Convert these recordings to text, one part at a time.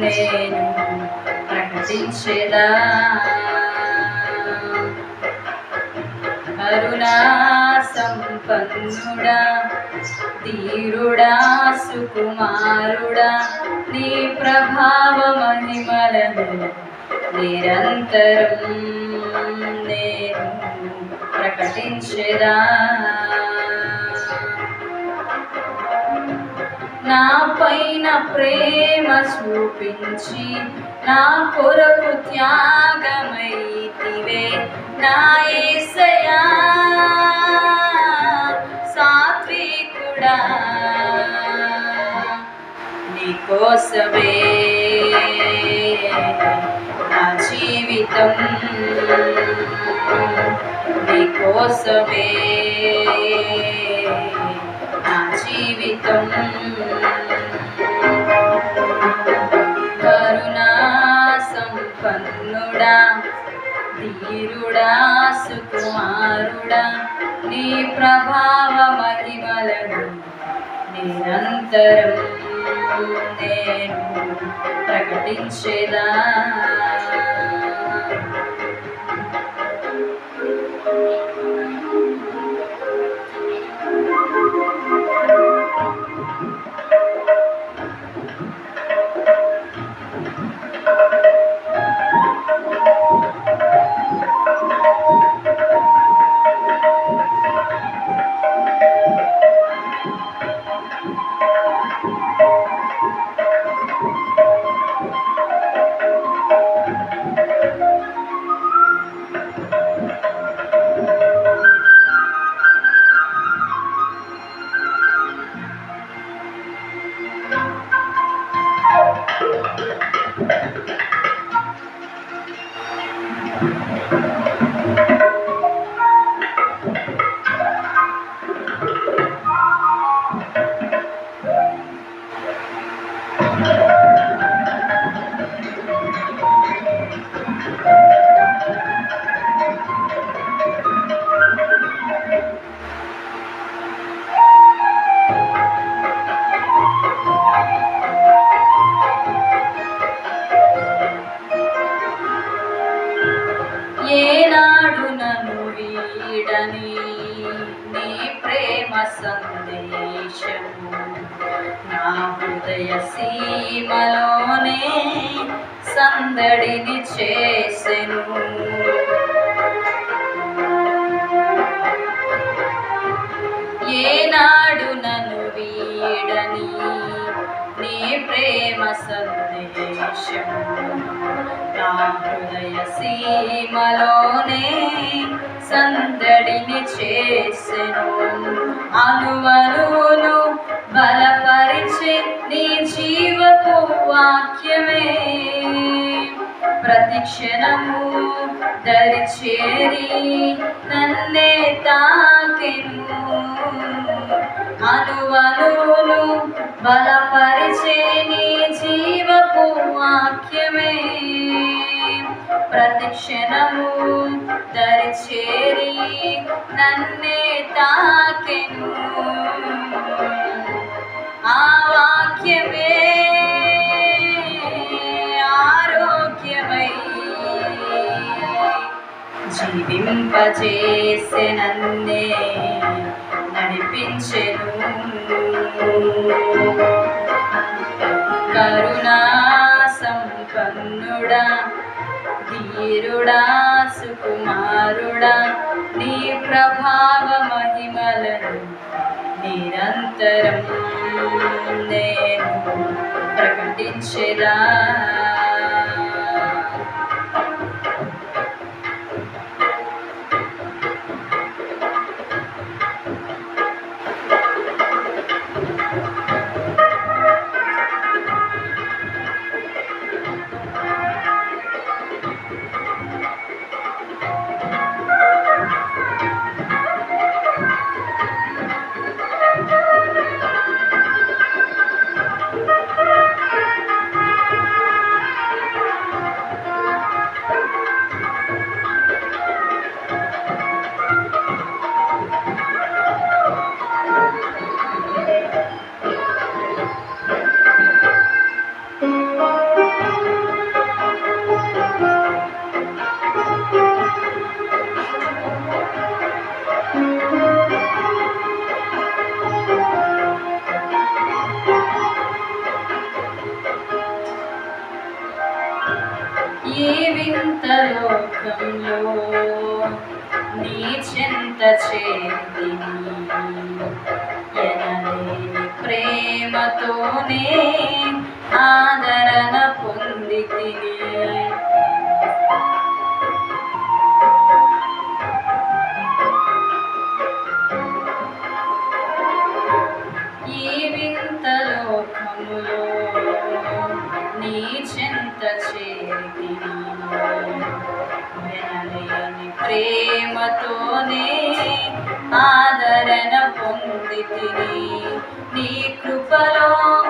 నేను ప్రకటించేదా? కరుణా సంపన్నుడా ధీరుడా సుకుమారుడా నీ ప్రభావ మహిమలను నిరంతరం నేను ప్రకటించేదా? నా పైన ప్రేమ చూపించి నా కొరకు త్యాగమైతివే. నా ఏసయా సాత్వికుడా? నీకోసమే నా జీవితం. నీకోసమే జీవితం. కరుణా సంపన్నుడా ధీరుడా సుకుమారుడా నీ ప్రభావ మహిమలను నిరంతరం నేను ప్రకటించేదా? ఏనాడు నన్ను వీడని నీ ప్రేమ సందేశము. నా హృదయ సీమలోనే సందడిని చేసెను. ఏనాడు నన్ను వీడని నీ ప్రేమ సందేశము. నా హృదయ సీమలోనే సందడిని చేసెను. అనువనువును బలపరిచే నీ జీవపు వాక్యమే. ప్రతిక్షణము దరిచేరి నన్నే తాకెను. అనువనువును బలపరిచే నీ జీ వాక్యమే. ప్రతి క్షణము దరిచేరి నన్నే తాకెను. ఆ వాక్యమే ఆరోగ్యమై జీవింపజేసే వీరుడా సుకుమారుడా నీ ప్రభావ మహిమలను నిరంతరం నేను ప్రకటించేదా నీ చింత చే ప్రేమతోనే ఆదరణ పొందితిని. నీ కృపలో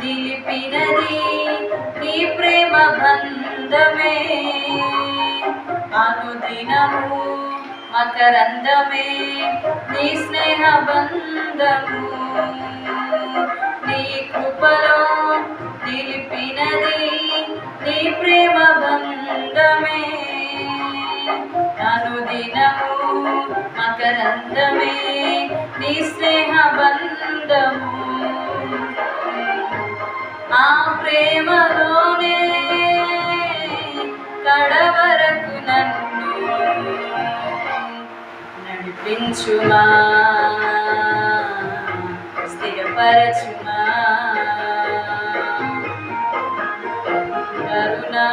నిలిపినది నీ ప్రేమ బంధమే. అనుదినము మకరందమే నీ స్నేహ బంధము. మకరందమే నీ స్నేహ బంధము ఆ ప్రేమలోనే కడవరకు నన్ను నడిపించుమా. స్థిరపరచుమా. కరుణా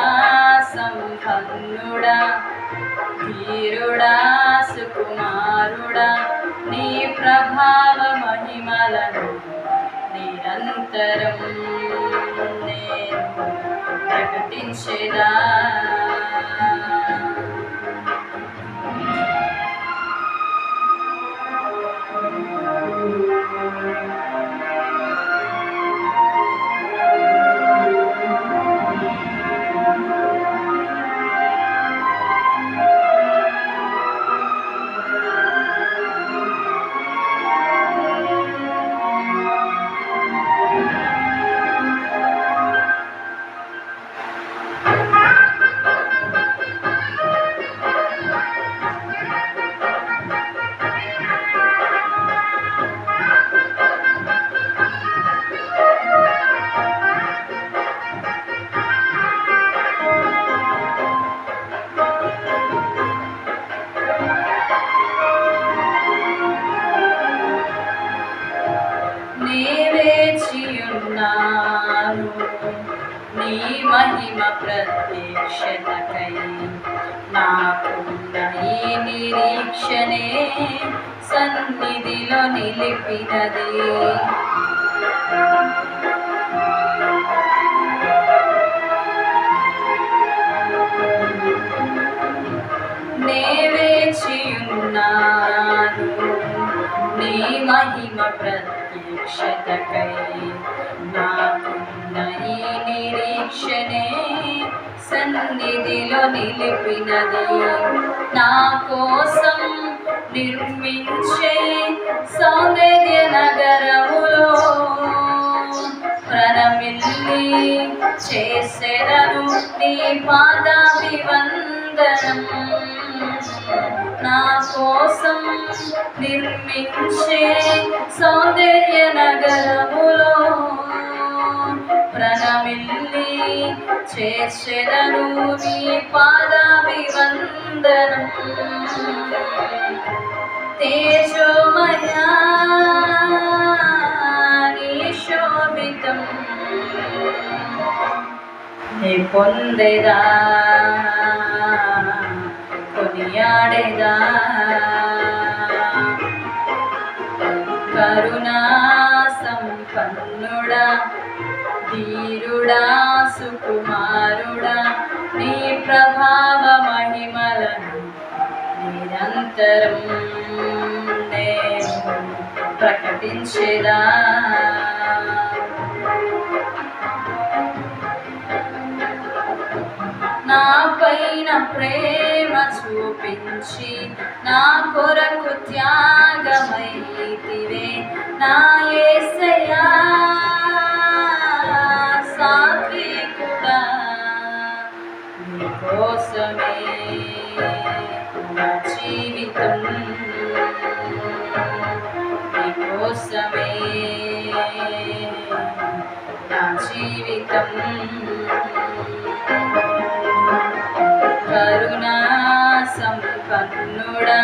సంపన్నుడా ధీరుడా సుకుమార్ కూడా నీ ప్రభావ మహిమలను నిరంతరం నేను ప్రకటించేదా? మహిమ ప్రత్యక్షతకై నాకున్న ఈ నిరీక్షణే సన్నిధిలో నిలిపినది. నేవేచియున్నాను నీ మహిమ ప్రత్యక్షతకై నా నిరీక్షణే సన్నిధిలో నిలిపినది. నా కోసం నిర్మించే సౌందర్య నగరములో ప్రణమిల్లి చేసెదను నీ పాదాభివందనం. నా కోసం నిర్మించే సౌందర్య నగరములో వందనమిల్లి చేర్చెదను నీ పాదాభివందనం. తేజోమయా నీ శోభితం నీ పొందెదా కొనియాడేదా? కరుణా సంపన్నుడా ధీరుడా సుకుమారుడా నీ ప్రభావ మహిమలను నిరంతరం నేను ప్రకటించేదా? నా పైన ప్రేమ చూపించి నా కొరకు త్యాగమైతివే నా ఏసయా కోసమే జీవితం. కరుణా సంపన్నుడా